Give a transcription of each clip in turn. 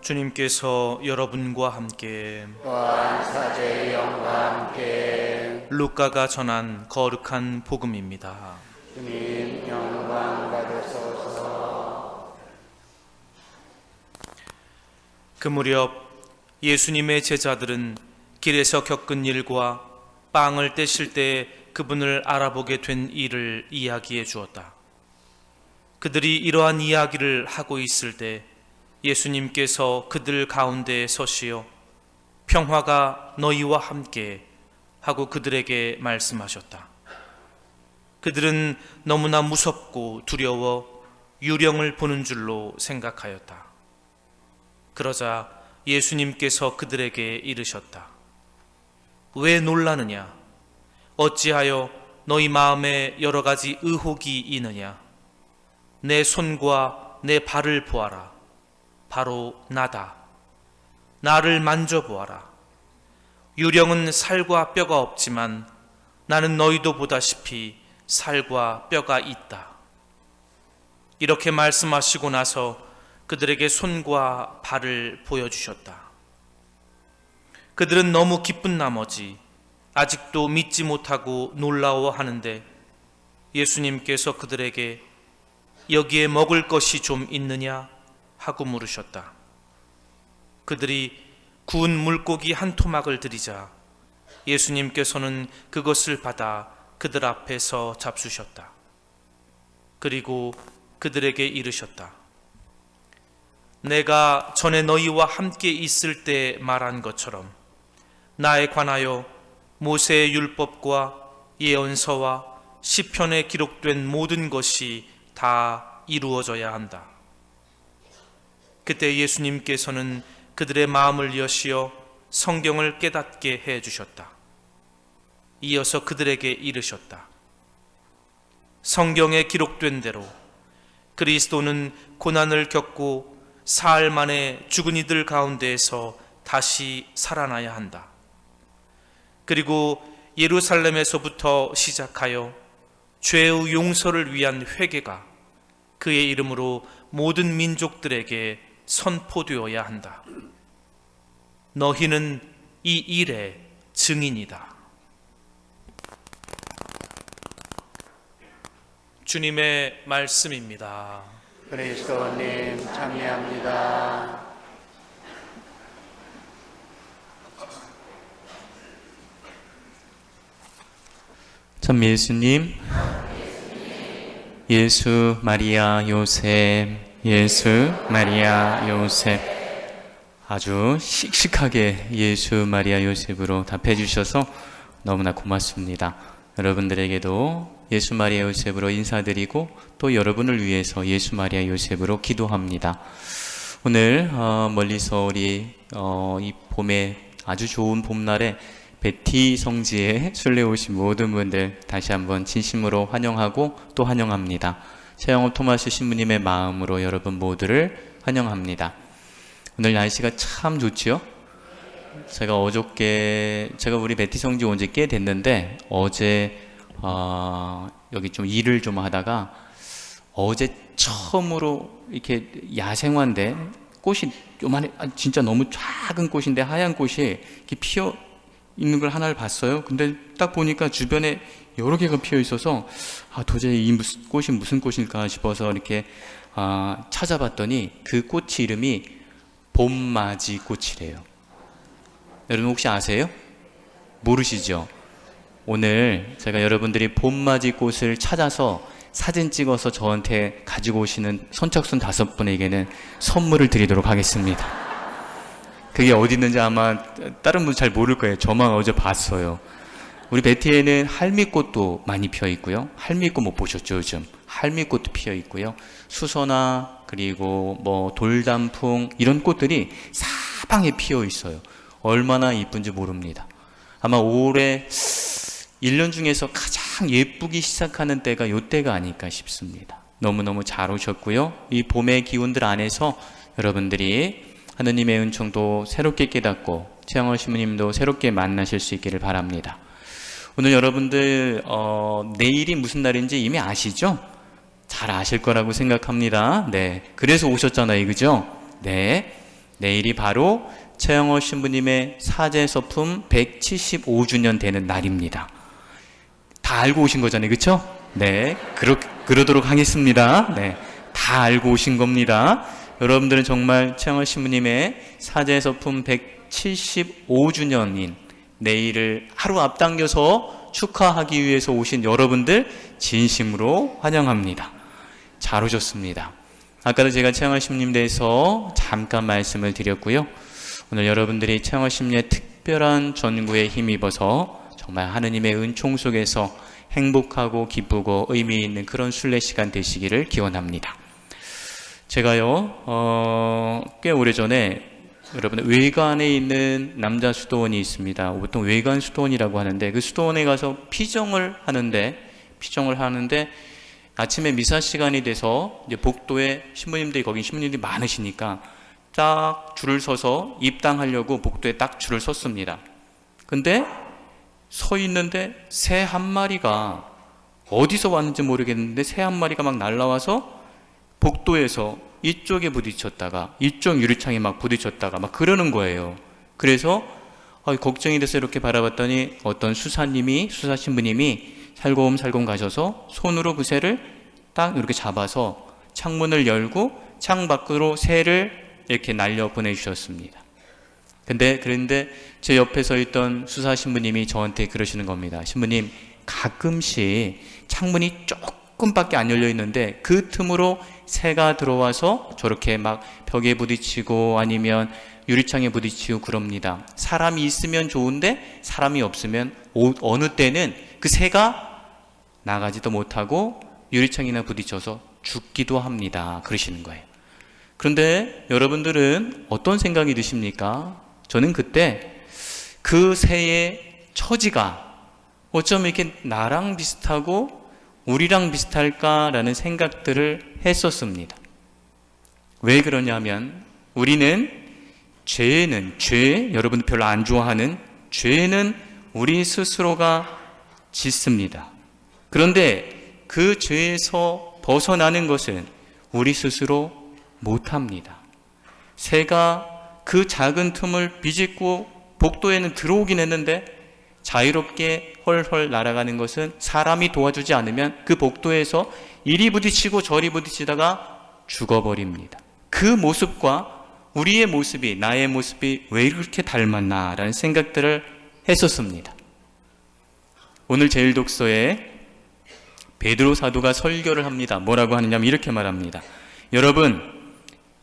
주님께서 여러분과 함께 영과 함께 루카가 전한 거룩한 복음입니다. 주님 영광 받으소서 그 무렵 예수님의 제자들은 길에서 겪은 일과 빵을 떼실 때 그분을 알아보게 된 일을 이야기해 주었다. 그들이 이러한 이야기를 하고 있을 때 예수님께서 그들 가운데 서시어 평화가 너희와 함께 하고 그들에게 말씀하셨다. 그들은 너무나 무섭고 두려워 유령을 보는 줄로 생각하였다. 그러자 예수님께서 그들에게 이르셨다. 왜 놀라느냐? 어찌하여 너희 마음에 여러 가지 의혹이 있느냐? 내 손과 내 발을 보아라. 바로 나다. 나를 만져보아라. 유령은 살과 뼈가 없지만 나는 너희도 보다시피 살과 뼈가 있다. 이렇게 말씀하시고 나서 그들에게 손과 발을 보여주셨다. 그들은 너무 기쁜 나머지 아직도 믿지 못하고 놀라워 하는데 예수님께서 그들에게 여기에 먹을 것이 좀 있느냐 하고 물으셨다. 그들이 구운 물고기 한 토막을 드리자 예수님께서는 그것을 받아 그들 앞에서 잡수셨다. 그리고 그들에게 이르셨다. 내가 전에 너희와 함께 있을 때 말한 것처럼 나에 관하여 모세의 율법과 예언서와 시편에 기록된 모든 것이 다 이루어져야 한다. 그때 예수님께서는 그들의 마음을 여시어 성경을 깨닫게 해 주셨다. 이어서 그들에게 이르셨다. 성경에 기록된 대로 그리스도는 고난을 겪고 사흘 만에 죽은 이들 가운데에서 다시 살아나야 한다. 그리고 예루살렘에서부터 시작하여 죄의 용서를 위한 회개가 그의 이름으로 모든 민족들에게 선포되어야 한다. 너희는 이 일의 증인이다. 주님의 말씀입니다. 그리스도님 참여합니다 참 예수님, 예수 마리아 요셉, 예수 마리아 요셉. 아주 씩씩하게 예수 마리아 요셉으로 답해 주셔서 너무나 고맙습니다. 여러분들에게도 예수 마리아 요셉으로 인사드리고 또 여러분을 위해서 예수 마리아 요셉으로 기도합니다. 오늘 어, 멀리서 우리 어, 이 봄에 아주 좋은 봄날에 베티 성지에 순례 오신 모든 분들 다시 한번 진심으로 환영하고 또 환영합니다. 최영호 토마스 신부님의 마음으로 여러분 모두를 환영합니다. 오늘 날씨가 참 좋지요? 제가 어저께 제가 우리 베티 성지 온 지 꽤 됐는데 어제 어, 여기 좀 일을 좀 하다가 어제 처음으로 이렇게 야생화인데 꽃이 요만해 아, 진짜 너무 작은 꽃인데 하얀 꽃이 이렇게 피어 있는 걸 하나를 봤어요. 근데 딱 보니까 주변에 여러 개가 피어 있어서 아 도저히 이 무슨 꽃이 무슨 꽃일까 싶어서 이렇게 아, 찾아봤더니 그꽃 이름이 봄맞이 꽃이래요. 여러분 혹시 아세요? 모르시죠? 오늘 제가 여러분들이 봄맞이 꽃을 찾아서 사진 찍어서 저한테 가지고 오시는 선착순 다섯 분에게는 선물을 드리도록 하겠습니다. 그게 어디 있는지 아마 다른 분 잘 모를 거예요. 저만 어제 봤어요. 우리 베티에는 할미꽃도 많이 피어 있고요. 할미꽃 못 보셨죠, 요즘? 할미꽃도 피어 있고요. 수서나 그리고 뭐 돌단풍 이런 꽃들이 사방에 피어 있어요. 얼마나 이쁜지 모릅니다. 아마 올해 1년 중에서 가장 예쁘기 시작하는 때가 요 때가 아닐까 싶습니다. 너무너무 잘 오셨고요. 이 봄의 기운들 안에서 여러분들이 하느님의 은총도 새롭게 깨닫고 최영호 신부님도 새롭게 만나실 수 있기를 바랍니다. 오늘 여러분들 어, 내일이 무슨 날인지 이미 아시죠? 잘 아실 거라고 생각합니다. 네, 그래서 오셨잖아요, 그죠? 네, 내일이 바로 최영호 신부님의 사제 서품 175주년 되는 날입니다. 다 알고 오신 거잖아요. 그렇죠? 네. 그러, 그러도록 하겠습니다. 네. 다 알고 오신 겁니다. 여러분들은 정말 최영호 신부님의 사제 서품 175주년인 내일을 하루 앞당겨서 축하하기 위해서 오신 여러분들 진심으로 환영합니다. 잘 오셨습니다. 아까도 제가 최영호 신부님 대해서 잠깐 말씀을 드렸고요. 오늘 여러분들이 최영호 신부님의 특별한 전구에 힘입어서 정말 하느님의 은총 속에서 행복하고 기쁘고 의미 있는 그런 순례 시간 되시기를 기원합니다. 제가요, 어, 꽤 오래 전에 여러분 외관에 있는 남자 수도원이 있습니다. 보통 외관 수도원이라고 하는데 그 수도원에 가서 피정을 하는데 피정을 하는데 아침에 미사 시간이 돼서 이제 복도에 신부님들이 거기 신부님들이 많으시니까 딱 줄을 서서 입당하려고 복도에 딱 줄을 섰습니다. 근데 서 있는데 새 한 마리가 어디서 왔는지 모르겠는데 새 한 마리가 막 날라와서 복도에서 이쪽에 부딪혔다가 이쪽 유리창에 막 부딪혔다가 막 그러는 거예요. 그래서 어, 걱정이 돼서 이렇게 바라봤더니 어떤 수사님이 수사 신부님이 살곰살곰 가셔서 손으로 그 새를 딱 이렇게 잡아서 창문을 열고 창 밖으로 새를 이렇게 날려 보내주셨습니다. 근데 그런데 제 옆에 서 있던 수사 신부님이 저한테 그러시는 겁니다. 신부님 가끔씩 창문이 조금 밖에 안 열려 있는데 그 틈으로 새가 들어와서 저렇게 막 벽에 부딪히고 아니면 유리창에 부딪히고 그럽니다. 사람이 있으면 좋은데 사람이 없으면 오- 어느 때는 그 새가 나가지도 못하고 유리창이나 부딪혀서 죽기도 합니다. 그러시는 거예요. 그런데 여러분들은 어떤 생각이 드십니까? 저는 그때 그 새의 처지가 어쩜 이렇게 나랑 비슷하고 우리랑 비슷할까라는 생각들을 했었습니다. 왜 그러냐면 우리는 죄는 죄 여러분 별로 안 좋아하는 죄는 우리 스스로가 짓습니다. 그런데 그 죄에서 벗어나는 것은 우리 스스로 못합니다. 새가 그 작은 틈을 비집고 복도에는 들어오긴 했는데 자유롭게 헐헐 날아가는 것은 사람이 도와주지 않으면 그 복도에서 이리 부딪히고 저리 부딪히다가 죽어버립니다. 그 모습과 우리의 모습이, 나의 모습이 왜 이렇게 닮았나라는 생각들을 했었습니다. 오늘 제일 독서에 베드로 사도가 설교를 합니다. 뭐라고 하느냐면 이렇게 말합니다. 여러분,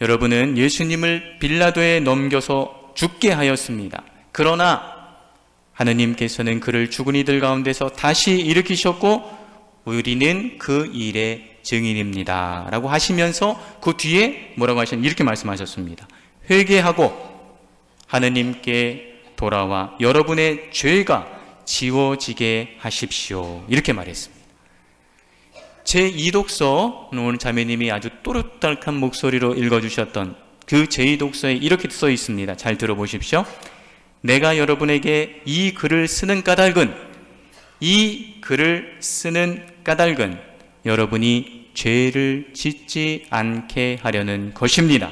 여러분은 예수님을 빌라도에 넘겨서 죽게 하였습니다. 그러나 하느님께서는 그를 죽은 이들 가운데서 다시 일으키셨고 우리는 그 일의 증인입니다. 라고 하시면서 그 뒤에 뭐라고 하셨냐 이렇게 말씀하셨습니다. 회개하고 하느님께 돌아와 여러분의 죄가 지워지게 하십시오. 이렇게 말했습니다. 제 이독서 오늘 자매님이 아주 또렷한 목소리로 읽어주셨던 그 제2독서에 이렇게 써 있습니다. 잘 들어보십시오. 내가 여러분에게 이 글을 쓰는 까닭은 이 글을 쓰는 까닭은 여러분이 죄를 짓지 않게 하려는 것입니다.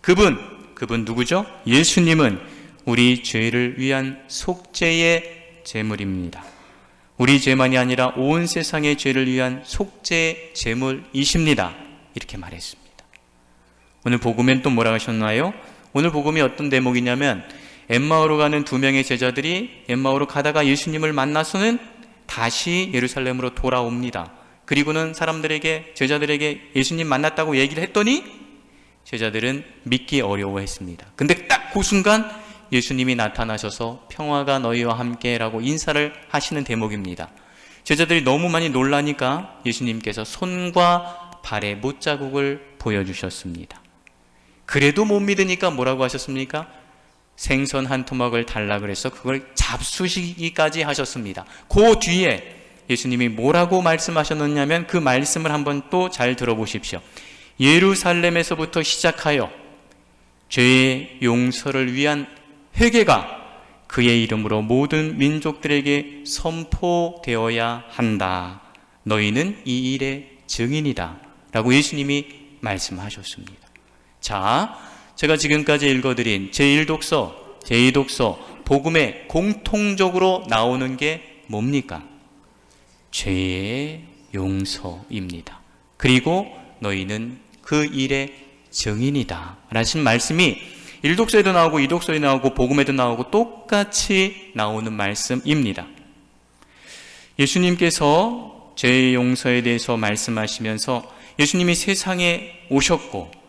그분, 그분 누구죠? 예수님은 우리 죄를 위한 속죄의 제물입니다. 우리 죄만이 아니라 온 세상의 죄를 위한 속죄 제물이십니다. 이렇게 말했습니다. 오늘 복음엔 또 뭐라 하셨나요? 오늘 복음이 어떤 대목이냐면 엠마오로 가는 두 명의 제자들이 엠마오로 가다가 예수님을 만나서는 다시 예루살렘으로 돌아옵니다. 그리고는 사람들에게 제자들에게 예수님 만났다고 얘기를 했더니 제자들은 믿기 어려워했습니다. 근데 딱 그 순간 예수님이 나타나셔서 평화가 너희와 함께라고 인사를 하시는 대목입니다. 제자들이 너무 많이 놀라니까 예수님께서 손과 발의 못자국을 보여주셨습니다. 그래도 못 믿으니까 뭐라고 하셨습니까? 생선 한 토막을 달라 그래서 그걸 잡수시기까지 하셨습니다. 그 뒤에 예수님이 뭐라고 말씀하셨느냐면 그 말씀을 한번 또 잘 들어보십시오. 예루살렘에서부터 시작하여 죄의 용서를 위한 회개가 그의 이름으로 모든 민족들에게 선포되어야 한다. 너희는 이 일의 증인이다. 라고 예수님이 말씀하셨습니다. 자, 제가 지금까지 읽어드린 제1독서, 제2독서, 복음에 공통적으로 나오는 게 뭡니까? 죄의 용서입니다. 그리고 너희는 그 일의 증인이다. 라신 말씀이 1독서에도 나오고 2독서에 나오고 복음에도 나오고 똑같이 나오는 말씀입니다. 예수님께서 죄의 용서에 대해서 말씀하시면서 예수님이 세상에 오셨고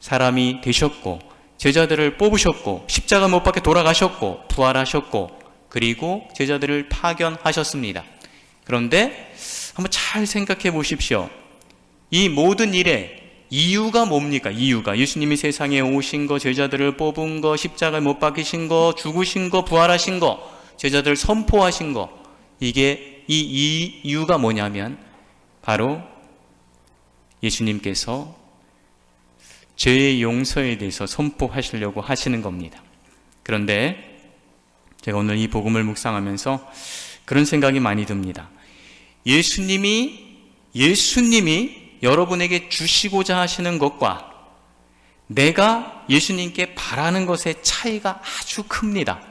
사람이 되셨고 제자들을 뽑으셨고 십자가 못 박혀 돌아가셨고 부활하셨고 그리고 제자들을 파견하셨습니다. 그런데 한번 잘 생각해 보십시오. 이 모든 일에 이유가 뭡니까? 이유가 예수님이 세상에 오신 거, 제자들을 뽑은 거, 십자가에 못 박히신 거, 죽으신 거, 부활하신 거, 제자들 선포하신 거 이게 이 이유가 뭐냐면 바로 예수님께서 죄의 용서에 대해서 선포하시려고 하시는 겁니다. 그런데 제가 오늘 이 복음을 묵상하면서 그런 생각이 많이 듭니다. 예수님이 예수님이 여러분에게 주시고자 하시는 것과 내가 예수님께 바라는 것의 차이가 아주 큽니다.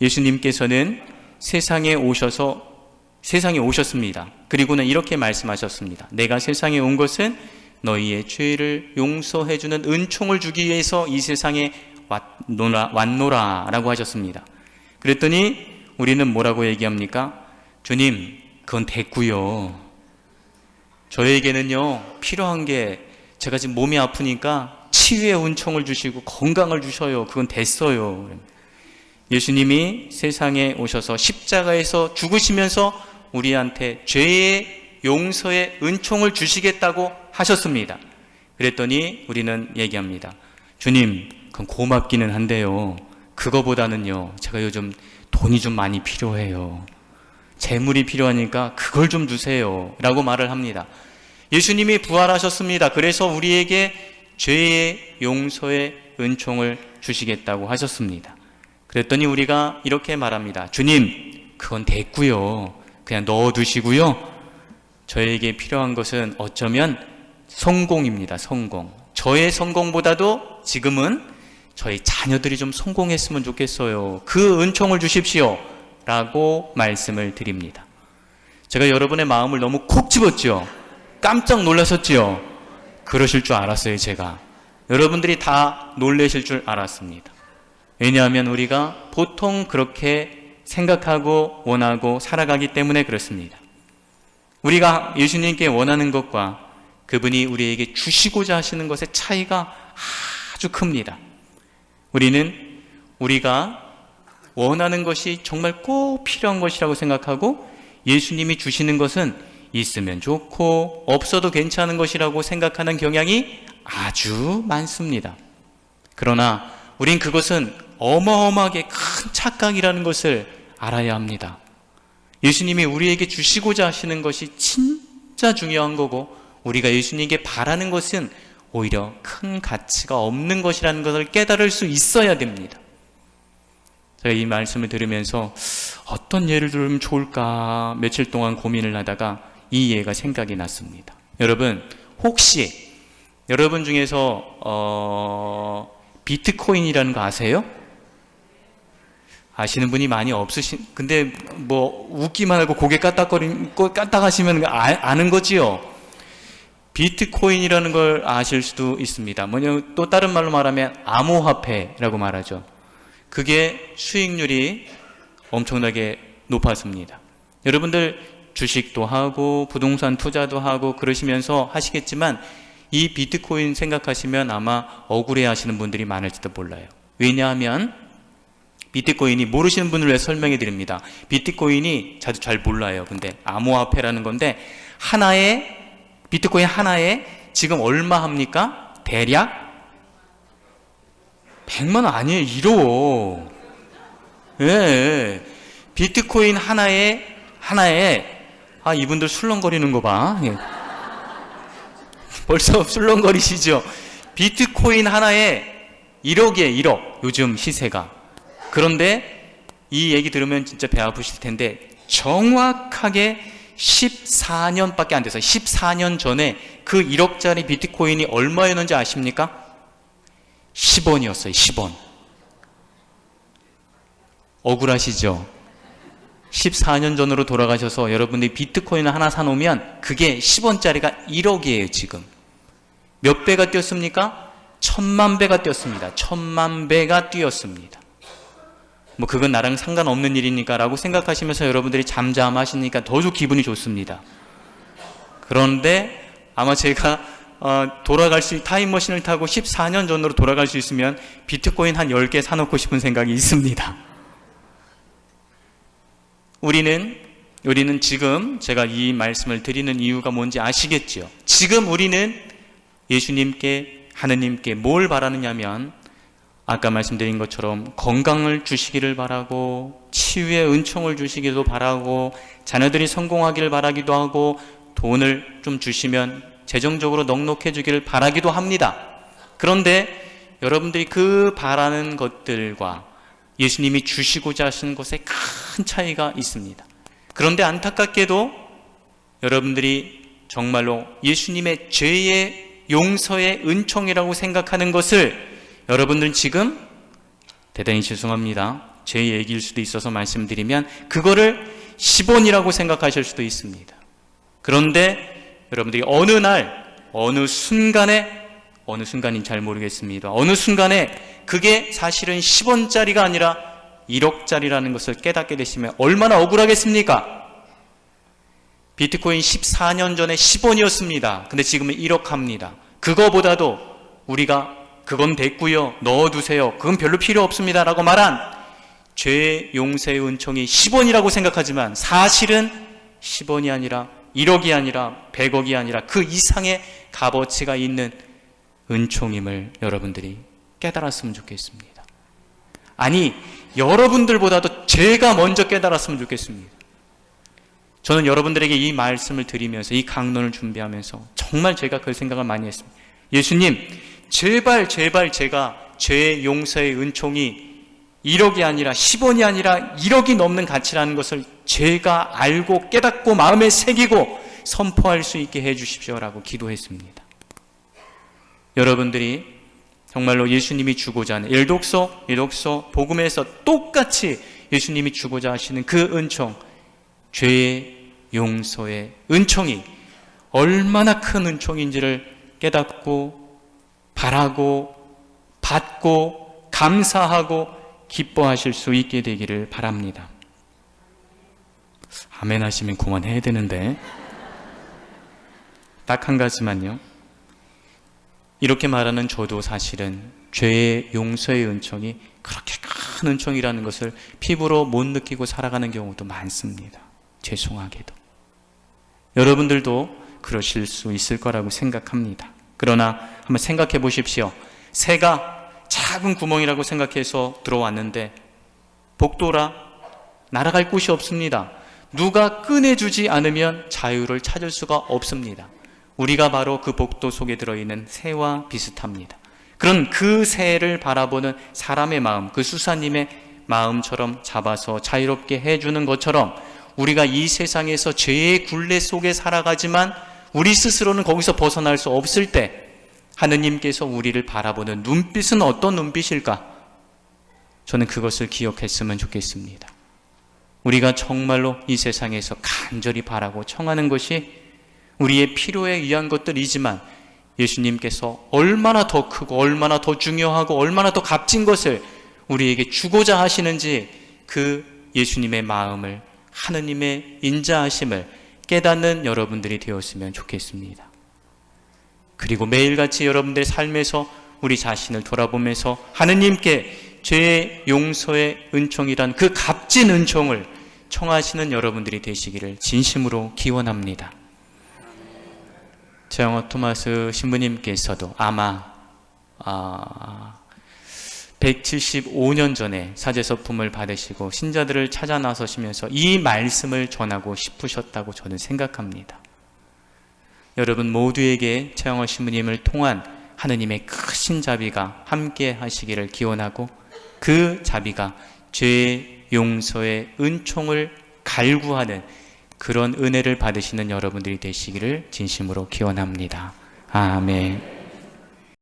예수님께서는 세상에 오셔서 세상에 오셨습니다. 그리고는 이렇게 말씀하셨습니다. 내가 세상에 온 것은 너희의 죄를 용서해 주는 은총을 주기 위해서 이 세상에 왔노라, 왔노라 라고 하셨습니다. 그랬더니 우리는 뭐라고 얘기합니까? 주님, 그건 됐고요. 저에게는요, 필요한 게 제가 지금 몸이 아프니까 치유의 은총을 주시고 건강을 주셔요. 그건 됐어요. 예수님이 세상에 오셔서 십자가에서 죽으시면서 우리한테 죄의 용서의 은총을 주시겠다고 하셨습니다. 그랬더니 우리는 얘기합니다. 주님, 그건 고맙기는 한데요. 그거보다는요, 제가 요즘 돈이 좀 많이 필요해요. 재물이 필요하니까 그걸 좀 주세요. 라고 말을 합니다. 예수님이 부활하셨습니다. 그래서 우리에게 죄의 용서의 은총을 주시겠다고 하셨습니다. 그랬더니 우리가 이렇게 말합니다. 주님, 그건 됐고요. 그냥 넣어 두시고요. 저에게 필요한 것은 어쩌면 성공입니다. 성공. 저의 성공보다도 지금은 저희 자녀들이 좀 성공했으면 좋겠어요. 그 은총을 주십시오. 라고 말씀을 드립니다. 제가 여러분의 마음을 너무 콕 집었죠. 깜짝 놀라셨죠. 그러실 줄 알았어요, 제가. 여러분들이 다 놀라실 줄 알았습니다. 왜냐하면 우리가 보통 그렇게 생각하고 원하고 살아가기 때문에 그렇습니다. 우리가 예수님께 원하는 것과 그분이 우리에게 주시고자 하시는 것의 차이가 아주 큽니다. 우리는 우리가 원하는 것이 정말 꼭 필요한 것이라고 생각하고 예수님이 주시는 것은 있으면 좋고 없어도 괜찮은 것이라고 생각하는 경향이 아주 많습니다. 그러나 우린 그것은 어마어마하게 큰 착각이라는 것을 알아야 합니다. 예수님이 우리에게 주시고자 하시는 것이 진짜 중요한 거고 우리가 예수님께 바라는 것은 오히려 큰 가치가 없는 것이라는 것을 깨달을 수 있어야 됩니다. 제가 이 말씀을 들으면서 어떤 예를 들면 좋을까 며칠 동안 고민을 하다가 이 예가 생각이 났습니다. 여러분 혹시 여러분 중에서 어, 비트코인이라는 거 아세요? 아시는 분이 많이 없으신 근데 뭐 웃기만 하고 고개 까딱거리고 까딱하시면 아, 아는 거지요. 비트코인이라는 걸 아실 수도 있습니다. 뭐냐 또 다른 말로 말하면 암호화폐라고 말하죠. 그게 수익률이 엄청나게 높았습니다. 여러분들 주식도 하고 부동산 투자도 하고 그러시면서 하시겠지만 이 비트코인 생각하시면 아마 억울해 하시는 분들이 많을지도 몰라요. 왜냐하면 비트코인이 모르시는 분을 위해 설명해 드립니다. 비트코인이 저도 잘 몰라요. 근데 암호화폐라는 건데 하나에 비트코인 하나에 지금 얼마 합니까? 대략 100만 원 아니에요. 1호. 예. 비트코인 하나에 하나에 아 이분들 술렁거리는 거 봐. 예. 벌써 술렁거리시죠? 비트코인 하나에 1억이에요. 1억. 요즘 시세가. 그런데 이 얘기 들으면 진짜 배 아프실 텐데 정확하게 14년밖에 안 돼서 14년 전에 그 1억짜리 비트코인이 얼마였는지 아십니까? 10원이었어요. 10원. 억울하시죠? 14년 전으로 돌아가셔서 여러분들이 비트코인을 하나 사놓으면 그게 10원짜리가 1억이에요, 지금. 몇 배가 뛰었습니까? 천만 배가 뛰었습니다. 천만 배가 뛰었습니다. 뭐 그건 나랑 상관없는 일이니까 라고 생각하시면서 여러분들이 잠잠하시니까 더욱 기분이 좋습니다. 그런데 아마 제가 어, 돌아갈 수, 타임머신을 타고 14년 전으로 돌아갈 수 있으면 비트코인 한 10개 사놓고 싶은 생각이 있습니다. 우리는, 우리는 지금 제가 이 말씀을 드리는 이유가 뭔지 아시겠지요? 지금 우리는 예수님께, 하느님께 뭘 바라느냐면 아까 말씀드린 것처럼 건강을 주시기를 바라고 치유의 은총을 주시기도 바라고 자녀들이 성공하기를 바라기도 하고 돈을 좀 주시면 재정적으로 넉넉해지기를 바라기도 합니다. 그런데 여러분들이 그 바라는 것들과 예수님이 주시고자 하시는 것에 큰 차이가 있습니다. 그런데 안타깝게도 여러분들이 정말로 예수님의 죄의 용서의 은총이라고 생각하는 것을 여러분들은 지금 대단히 죄송합니다. 제 얘기일 수도 있어서 말씀드리면 그거를 10원이라고 생각하실 수도 있습니다. 그런데 여러분들이 어느 날, 어느 순간에, 어느 순간인 잘 모르겠습니다. 어느 순간에 그게 사실은 10원짜리가 아니라 1억짜리라는 것을 깨닫게 되시면 얼마나 억울하겠습니까? 비트코인 14년 전에 10원이었습니다. 근데 지금은 1억 합니다. 그거보다도 우리가 그건 됐고요. 넣어두세요. 그건 별로 필요 없습니다. 라고 말한 죄 용서의 은총이 10원이라고 생각하지만 사실은 10원이 아니라 1억이 아니라 100억이 아니라 그 이상의 값어치가 있는 은총임을 여러분들이 깨달았으면 좋겠습니다. 아니, 여러분들보다도 제가 먼저 깨달았으면 좋겠습니다. 저는 여러분들에게 이 말씀을 드리면서 이 강론을 준비하면서 정말 제가 그 생각을 많이 했습니다. 예수님, 제발 제발 제가 죄의 용서의 은총이 1억이 아니라 10원이 아니라 1억이 넘는 가치라는 것을 제가 알고 깨닫고 마음에 새기고 선포할 수 있게 해 주십시오라고 기도했습니다. 여러분들이 정말로 예수님이 주고자 하는 일독서, 일독서, 복음에서 똑같이 예수님이 주고자 하시는 그 은총, 죄의 용서의 은총이 얼마나 큰 은총인지를 깨닫고 바라고 받고 감사하고 기뻐하실 수 있게 되기를 바랍니다. 아멘 하시면 그만해야 되는데 딱 한 가지만요. 이렇게 말하는 저도 사실은 죄의 용서의 은총이 그렇게 큰 은총이라는 것을 피부로 못 느끼고 살아가는 경우도 많습니다. 죄송하게도. 여러분들도 그러실 수 있을 거라고 생각합니다. 그러나 한번 생각해 보십시오. 새가 작은 구멍이라고 생각해서 들어왔는데 복도라 날아갈 곳이 없습니다. 누가 꺼내주지 않으면 자유를 찾을 수가 없습니다. 우리가 바로 그 복도 속에 들어있는 새와 비슷합니다. 그런 그 새를 바라보는 사람의 마음, 그 수사님의 마음처럼 잡아서 자유롭게 해주는 것처럼 우리가 이 세상에서 죄의 굴레 속에 살아가지만 우리 스스로는 거기서 벗어날 수 없을 때 하느님께서 우리를 바라보는 눈빛은 어떤 눈빛일까? 저는 그것을 기억했으면 좋겠습니다. 우리가 정말로 이 세상에서 간절히 바라고 청하는 것이 우리의 필요에 의한 것들이지만 예수님께서 얼마나 더 크고 얼마나 더 중요하고 얼마나 더 값진 것을 우리에게 주고자 하시는지 그 예수님의 마음을 하느님의 인자하심을 깨닫는 여러분들이 되었으면 좋겠습니다. 그리고 매일같이 여러분들의 삶에서 우리 자신을 돌아보면서 하느님께 죄의 용서의 은총이란 그 값진 은총을 청하시는 여러분들이 되시기를 진심으로 기원합니다. 최영호 토마스 신부님께서도 아마 아, 175년 전에 사제서품을 받으시고 신자들을 찾아 나서시면서 이 말씀을 전하고 싶으셨다고 저는 생각합니다. 여러분 모두에게 최영호 신부님을 통한 하느님의 크신 자비가 함께 하시기를 기원하고 그 자비가 죄의 용서의 은총을 갈구하는 그런 은혜를 받으시는 여러분들이 되시기를 진심으로 기원합니다. 아멘.